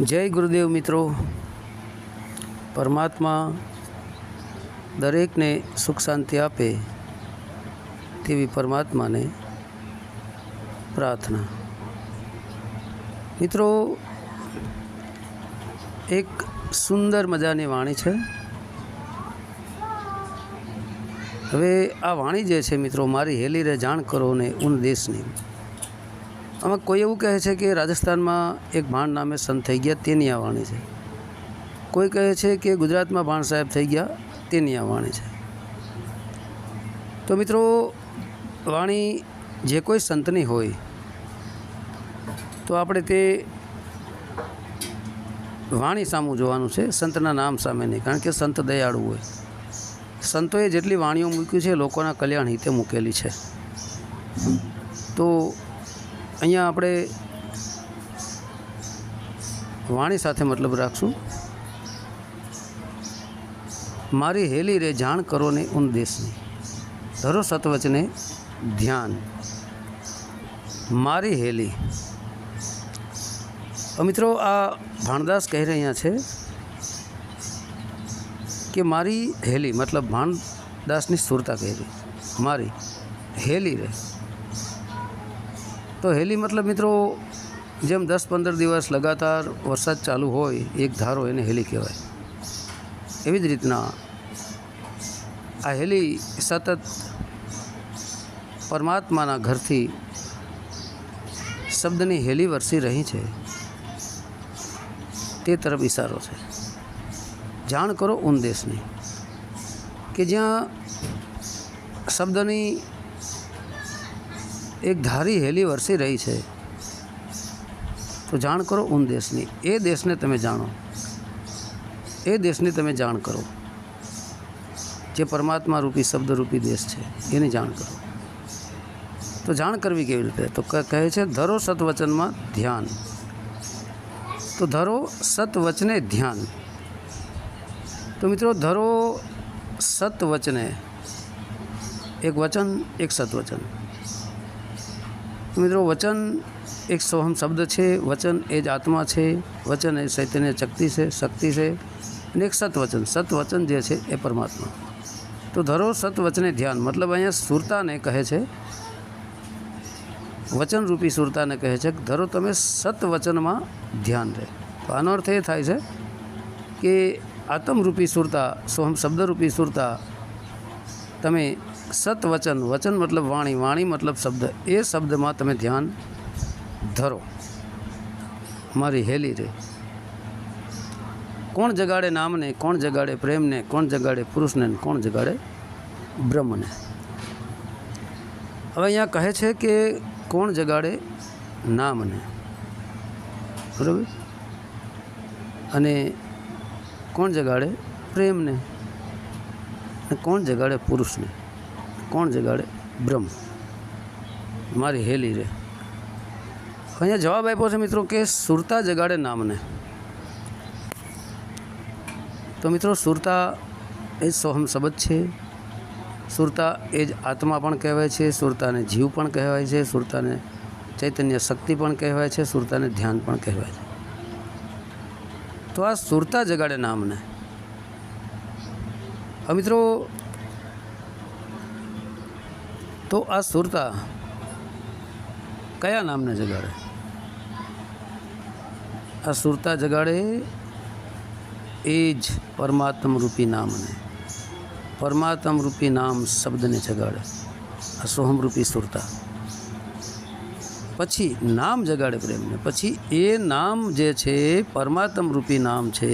જય ગુરુદેવ મિત્રો. પરમાત્મા દરેકને સુખ શાંતિ આપે તેવી પરમાત્માને પ્રાર્થના. મિત્રો, એક સુંદર મજાની વાણી છે. હવે આ વાણી જે છે મિત્રો, મારી હેલી રે જાણ કરો ને ઉન દેશની. આમાં કોઈ એવું કહે છે કે રાજસ્થાનમાં એક ભાણ નામે સંત થઈ ગયા તેની આ વાણી છે. કોઈ કહે છે કે ગુજરાતમાં ભાણ સાહેબ થઈ ગયા તેની આ વાણી છે. તો મિત્રો, વાણી જે કોઈ સંતની હોય, તો આપણે તે વાણી સામું જોવાનું છે, સંતના નામ સામે નહીં કારણ કે સંત દયાળુ હોય. સંતોએ જેટલી વાણીઓ મૂકી છે, લોકોના કલ્યાણ હિતે મૂકેલી છે. તો અહીંયા આપણે વાણી સાથે મતલબ રાખશું. મારી હેલી રે જાણ કરો ને ઉન દેશની. ધરો સતવચને ધ્યાન. મારી હેલી. મિત્રો, આ ભાણદાસ કહી રહ્યા છે કે મારી હેલી, મતલબ ભાણદાસની સુરતા કહી મારી હેલી રે. તો હેલી મતલબ મિત્રો, જેમ દસ પંદર દિવસ લગાતાર વરસાદ ચાલુ હોય, એક ધારો એને હેલી કહેવાય. એવી જ રીતના આ હેલી સતત પરમાત્માના ઘરથી શબ્દની હેલી વરસી રહી છે. તે તરફ ઇશારો છે. જાણ કરો ઉન દેશની કે જ્યાં શબ્દની એક ધારી હેલી વરસી રહી છે. તો જાણ કરો ઉન દેશની. એ દેશને તમે જાણો. એ દેશની તમે જાણ કરો. જે પરમાત્મા રૂપી શબ્દરૂપી દેશ છે, એની જાણ કરો. તો જાણ કરવી કેવી રીતે? તો કહે છે, ધરો સતવચનમાં ધ્યાન. તો ધરો સતવચને ધ્યાન. તો મિત્રો, ધરો સતવચને, એક વચન, એક સતવચન. મિત્રો, વચન એક સોહમ શબ્દ છે. વચન એ જ આત્મા છે. વચન એ ચૈતન્ય શક્તિ છે શક્તિ છે. અને એક સતવચન. સતવચન જે છે એ પરમાત્મા. તો ધરો સતવચને ધ્યાન. મતલબ અહીંયા સુરતાને કહે છે. વચનરૂપી સુરતાને કહે છે કે ધરો તમે સતવચનમાં ધ્યાન રહે. તો આનો અર્થ એ થાય છે કે આત્મરૂપી સુરતા, સોહમ શબ્દરૂપી સુરતા તમે સતવચન, વચન મતલબ વાણી વાણી મતલબ શબ્દ. એ શબ્દમાં તમે ધ્યાન ધરો. મારી હેલી રે. કોણ જગાડે નામને, કોણ જગાડે પ્રેમને, કોણ જગાડે પુરુષને કોણ જગાડે બ્રહ્મને? હવે અહીંયા કહે છે કે કોણ જગાડે નામને? બરાબર? અને કોણ જગાડે પ્રેમને? કોણ જગાડે પુરુષને? કોણ જગાડે? બ્રહ્મ. મારી હેલી રે. અહીંયા જવાબ આપ્યો છે મિત્રો કે સુરતા જગાડે નામને. તો મિત્રો સુરતા એ સોહમ શબ્દ છે. સુરતા એ જ આત્મા પણ કહેવાય છે. સુરતાને જીવ પણ કહેવાય છે. સુરતાને ચૈતન્ય શક્તિ પણ કહેવાય છે. સુરતાને ધ્યાન પણ કહેવાય છે. તો આ સુરતા જગાડે નામને. હવે મિત્રો તો આ સુરતા કયા નામને જગાડે આ સુરતા જગાડે એ જ પરમાત્મ રૂપી નામને પરમાત્મ રૂપી નામ શબ્દને જગાડે આ સોહમ રૂપી સુરતા પછી નામ જગાડે પ્રેમને પછી એ નામ જે છે પરમાત્મ રૂપી નામ છે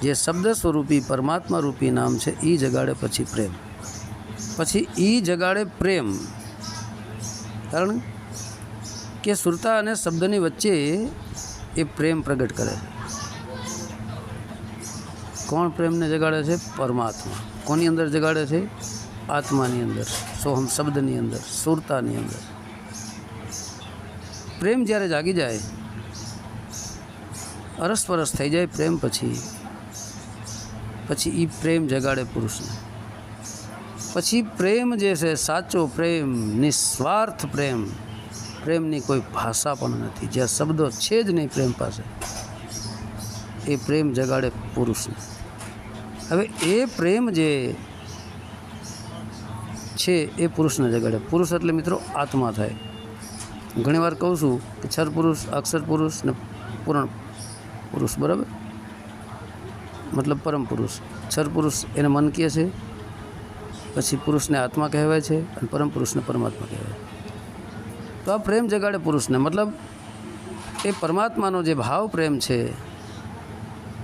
જે શબ્દ સ્વરૂપી પરમાત્મા રૂપી નામ છે એ જગાડે પછી પ્રેમ પછી એ જગાડે પ્રેમ. કારણ કે સુરતા અને શબ્દની વચ્ચે એ પ્રેમ પ્રગટ કરે છે. કોણ પ્રેમને જગાડે છે? પરમાત્મા. કોની અંદર જગાડે છે? આત્માની અંદર. સોહમ શબ્દની અંદર, સુરતાની અંદર. પ્રેમ જ્યારે જાગી જાય, અરસપરસ થઈ જાય પ્રેમ પછી. પછી એ પ્રેમ જગાડે પુરુષને. પછી પ્રેમ જે છે, સાચો પ્રેમ, નિસ્વાર્થ પ્રેમ, પ્રેમની કોઈ ભાષા પણ નથી. જ્યાં શબ્દો છે જ નહીં પ્રેમ પાસે, એ પ્રેમ જગાડે પુરુષને. હવે એ પ્રેમ જે છે, એ પુરુષને જગાડે. પુરુષ એટલે મિત્રો આત્મા થાય. ઘણીવાર કહું છું કે છર પુરુષ, અક્ષર પુરુષ ને પૂર્ણ પુરુષ, બરાબર? મતલબ પરમ પુરુષ. છર પુરુષ એને મન કહે છે. પછી પુરુષને આત્મા કહેવાય છે અને પરમ પુરુષને પરમાત્મા કહેવાય તો આ પ્રેમ જગાડે પુરુષને. મતલબ એ પરમાત્માનો જે ભાવ પ્રેમ છે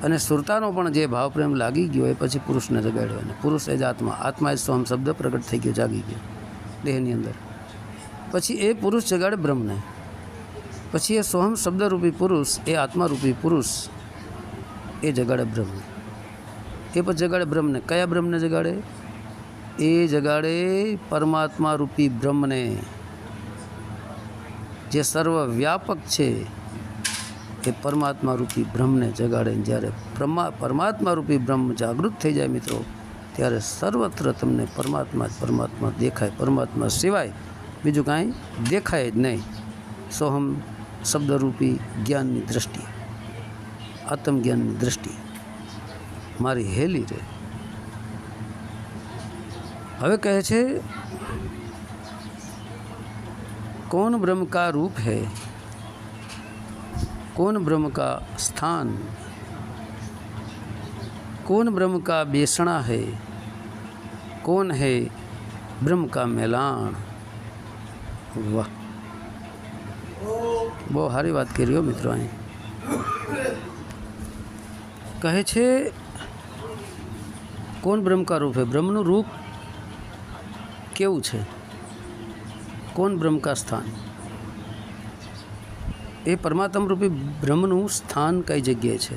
અને સુરતાનો પણ જે ભાવ પ્રેમ લાગી ગયો એ પછી પુરુષને જગાડ્યો અને પુરુષ એ જ આત્મા. આત્મા એ જ સોહમ શબ્દ પ્રગટ થઈ ગયો, જાગી ગયો દેહની અંદર. પછી એ પુરુષ જગાડે બ્રહ્મને. પછી એ સ્વહમ શબ્દરૂપી પુરુષ, એ આત્મારૂપી પુરુષ એ જગાડે બ્રહ્મ એ પછી જગાડે બ્રહ્મને. કયા બ્રહ્મને જગાડે? એ જગાડે પરમાત્મા રૂપી બ્રહ્મને. જે સર્વવ્યાપક છે, એ પરમાત્મા રૂપી બ્રહ્મને જગાડે. જ્યારે પરમાત્મા રૂપી બ્રહ્મ જાગૃત થઈ જાય મિત્રો, ત્યારે સર્વત્ર તમને પરમાત્મા જ પરમાત્મા દેખાય. પરમાત્મા સિવાય બીજું કાંઈ દેખાય જ નહીં. સોહમ શબ્દરૂપી જ્ઞાનની દ્રષ્ટિએ, આત્મજ્ઞાનની દ્રષ્ટિએ. મારી હેલી રહે હવે કહે છે कौन ब्रह्म का रूप है कौन ब्रह्म का स्थान कौन ब्रह्म का बेसणा है कौन है ब्रह्म का મેલાણ વાહ બહુ સારી વાત કરી હો મિત્રો અહીં કહે છે કોણ બ્રહ્મ કા રૂપ હે બ્રહ્મનું રૂપ કેવું છે? કોણ બ્રહ્મ કા સ્થાન એ પરમાત્મ રૂપી બ્રહ્મનું સ્થાન કઈ જગ્યાએ છે?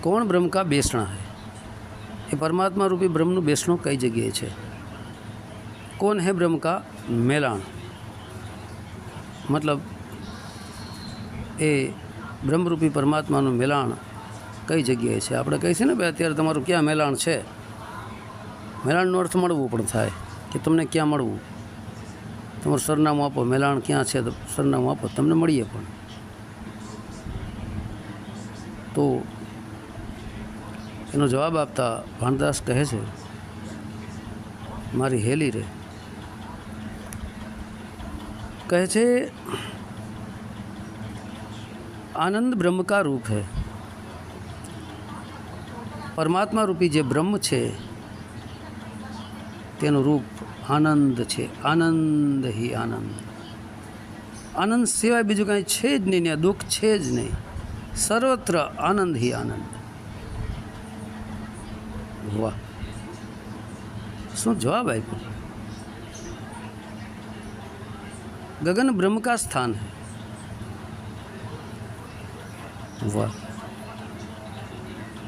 કોણ બ્રહ્મ કા બેસણા હે? એ પરમાત્મા રૂપી બ્રહ્મનું બેસણું કઈ જગ્યાએ છે? કોણ હે બ્રહ્મ કા મેલાણ? મતલબ, એ બ્રહ્મરૂપી પરમાત્માનું મેલાણ કઈ જગ્યાએ છે? આપણે કહીશું ને, ભાઈ, અત્યારે તમારું ક્યાં મેલાણ છે? મેલાણનો અર્થ મળવું પણ થાય કે તમને ક્યાં મળવું? તમારું સરનામું આપો, મેલાણ ક્યાં છે તો સરનામું આપો, તમને મળીએ પણ. તો એનો જવાબ આપતા ભાણદાસ કહે છે, મારી હેલી રે. કહે છે, આનંદ બ્રહ્મ કા રૂપ है પરમાત્મા રૂપી જે બ્રહ્મ છે તેનું રૂપ આનંદ છે. આનંદ હિ આનંદ. આનંદ સિવાય બીજું કાંઈ છે જ નહીં ને દુઃખ છે જ નહીં. સર્વત્ર આનંદ હિ આનંદ. વાહ. શું જવાબ આપ્યો? ગગન બ્રહ્મ કા સ્થાન હૈ. વાહ.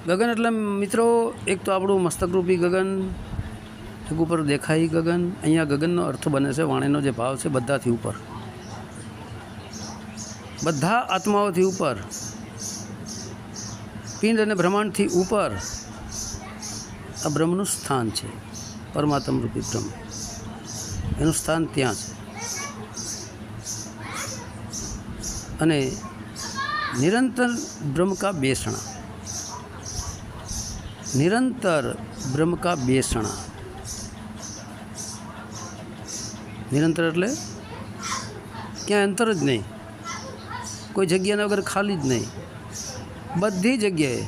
ગગન એટલે મિત્રો, એક તો આપણું મસ્તકરૂપી ગગન એક ઉપર દેખાય ગગન. અહીંયા ગગનનો અર્થ બને છે વાણીનો જે ભાવ છે બધાથી ઉપર. બધા આત્માઓથી ઉપર. પિંડ અને બ્રહ્માંડથી ઉપર. આ બ્રહ્મનું સ્થાન છે. પરમાત્મ રૂપી બ્રહ્મ. એનું સ્થાન ત્યાં છે. અને નિરંતર બ્રહ્મ બેસણા. નિરંતર બ્રહ્મ કા બેસણા. નિરંતર એટલે ક્યાં અંતર જ નહીં. કોઈ જગ્યાના વગર ખાલી જ નહીં. બધી જગ્યાએ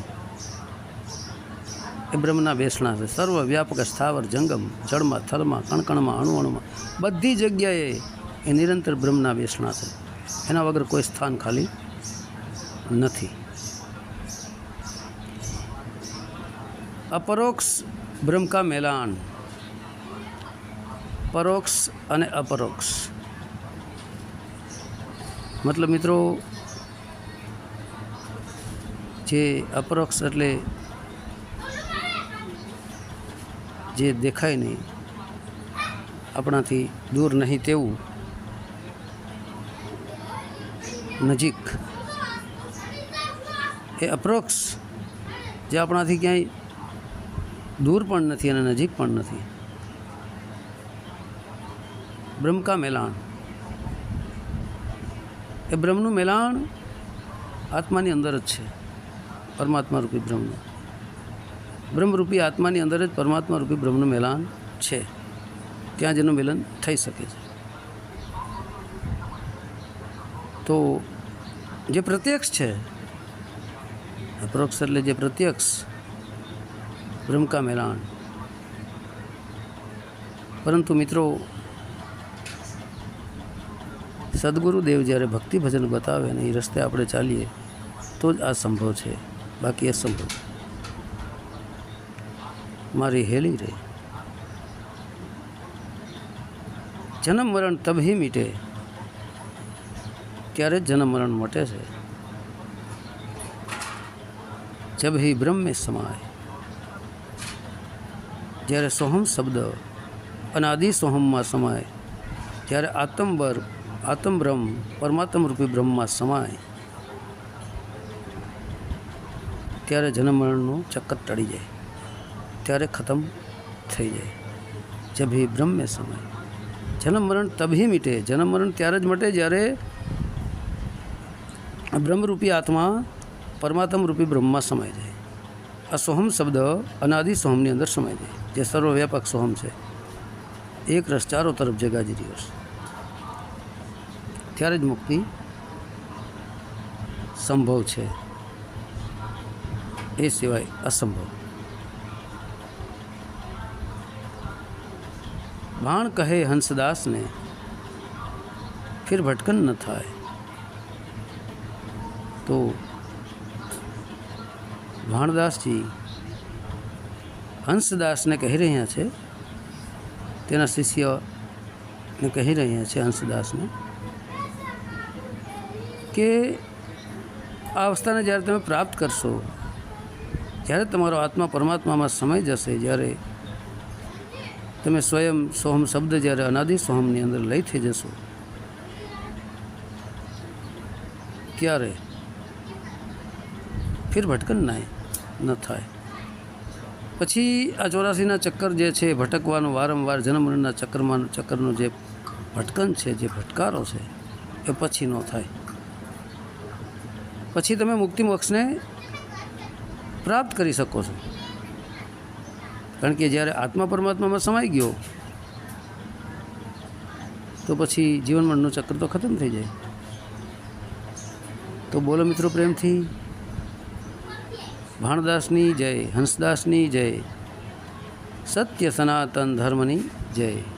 એ બ્રહ્મના બેસણા છે. સર્વવ્યાપક સ્થાવર, જંગમ, જળમાં, થલમાં, કણકણમાં અણુ અણુમાં બધી જગ્યાએ એ નિરંતર બ્રહ્મના બેસણા છે. એના વગર કોઈ સ્થાન ખાલી નથી. અપરોક્ષ બ્રહ્મ કા મેલાન. પરોક્ષ અને અપરોક્ષ. મતલબ મિત્રો, જે અપરોક્ષ એટલે જે દેખાય નહીં, આપણાથી દૂર નહીં તેવું, નજીક, એ અપ્રોક્ષ, જે આપણાથી ક્યાંય દૂર પણ નથી અને નજીક પણ નથી. બ્રહ્મ કા મેલાણ? એ બ્રહ્મનું મેલાણ આત્માની અંદર જ છે પરમાત્મા રૂપી બ્રહ્મનું બ્રહ્મરૂપી આત્માની અંદર જ પરમાત્મા રૂપી બ્રહ્મનું મેલાન છે. ત્યાં જેનું મિલન થઈ શકે છે. તો જે પ્રત્યક્ષ છે, અપરોક્ષ એટલે જે પ્રત્યક્ષ બ્રહ્મકા મેલાણ. પરંતુ મિત્રો સદગુરુદેવ જ્યારે ભક્તિ ભજન બતાવે ને એ રસ્તે આપણે ચાલીએ, તો જ આ સંભવ છે. બાકી અસંભવ મારી હેલી રે. જન્મ મરણ તબહી મીટે. ત્યારે જ જન્મ મરણ મટે છે? જબ હિ બ્રહ્મે સમાય. જ્યારે સોહમ શબ્દ અનાદિ સોહમમાં સમાય, ત્યારે આત્મબર આત્મબ્રહ્મ પરમાત્મ રૂપી બ્રહ્મમાં સમાય. ત્યારે જન્મરણનું ચક્કર ટળી જાય. ત્યારે ખતમ થઈ જાય. જબ હી બ્રહ્મ સમાય. જન્મ મરણ તભી મીટે. જન્મ મરણ ત્યારે જ મટે જ્યારે બ્રહ્મરૂપી આત્મા પરમાત્મ રૂપી બ્રહ્મમાં સમાઈ જાય. આ સોહમ શબ્દ અનાદિ સોહમની અંદર સમાઈ જાય. જે સર્વવ્યાપક સોહમ છે. એક રસ ચારો તરફ જગાજી રહ્યો છે. ત્યારે જ મુક્તિ સંભવ છે. એ સિવાય અસંભવ. ભાણ કહે હંસદાસને, ફિર ભટકન ન થાય. તો ભાણદાસજી હંસદાસને કહી રહ્યા છે, તેના શિષ્યને કહી રહ્યા છે હંસદાસને કે આ અવસ્થાને જ્યારે તમે પ્રાપ્ત કરશો, જ્યારે તમારો આત્મા પરમાત્મામાં સમય જશે, જ્યારે તમે સ્વયં સોહમ શબ્દ જ્યારે અનાદિ સોહમની અંદર લઈ થઈ જશો, ત્યારે ફિર ભટકન ના ન થાય. પછી આ ચોરાસીના ચક્કર જે છે, ભટકવાનું વારંવાર જન્મના ચક્કરમાં, ચક્કરનું જે ભટકન છે, જે ભટકારો છે, એ પછી ન થાય. પછી તમે મુક્તિ મોક્ષને પ્રાપ્ત કરી શકો છો. કારણ કે જ્યારે આત્મા પરમાત્મામાં સમાઈ ગયો, તો પછી જીવન મરણનું ચક્ર તો ખતમ થઈ જાય. તો બોલો મિત્રો પ્રેમથી, ભાણદાસની જય, હંસદાસની જય, સત્ય સનાતન ધર્મની જય.